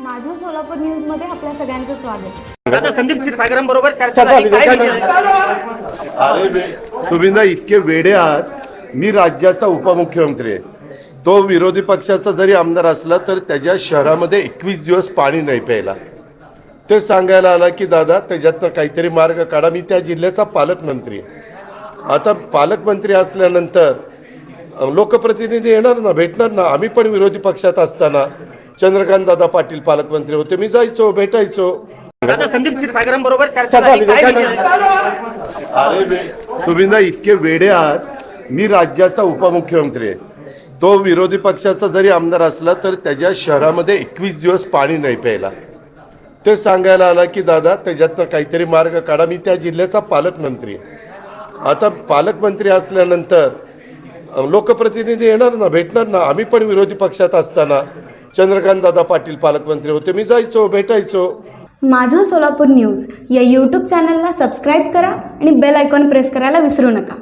माझं सोलापूर न्यूजमध्ये आपल्या सगळ्यांचं स्वागत. दादा संदीप क्षीरसागरांबरोबर चर्चा झाली. काय विषय? अरे बे- तुम्ही ना इतके वेडे आहात. मी राज्याचा उपमुख्यमंत्री आहे. तो विरोधी पक्षाचा जरी आमदार असला तर त्याच्या शहरामध्ये एकवीस दिवस पाणी नाही प्यायला. ते सांगायला आला की दादा त्याच्यातनं काहीतरी मार्ग काढा. मी त्या जिल्ह्याचा पालकमंत्री आहे. आता पालकमंत्री असल्यानंतर अ, लोकप्रतिनिधी येणार ना भेटणार ना? आम्ही पण विरोधी पक्षात असताना चंद्रकांत दादा पाटील पालकमंत्री होते. मी जायचो भेटायचो. दादा संदीप क्षीरसागरांबरोबर चर्चा झाली. काय विषय? अरे बे- तुम्ही ना इतके वेडे आहात. मी राज्याचा उपमुख्यमंत्री आहे. तो विरोधी पक्षाचा जरी आमदार असला तर त्याच्या शहरामध्ये एकवीस दिवस पाणी नाही प्यायला. ते सांगायला आला की दादा त्याच्यातनं काहीतरी मार्ग काढा. मी त्या जिल्ह्याचा पालकमंत्री आहे. आता पालकमंत्री असल्यानंतर अ, लोकप्रतिनिधी येणार ना भेटणार ना? आम्ही पण विरोधी पक्षात असताना चंद्रकांत दादा पाटील पालकमंत्री होते. मी जायचो भेटायचो. माझं सोलापूर न्यूज या यूट्यूब चॅनलला सबस्क्राईब करा आणि बेल आयकॉन प्रेस करायला विसरू नका.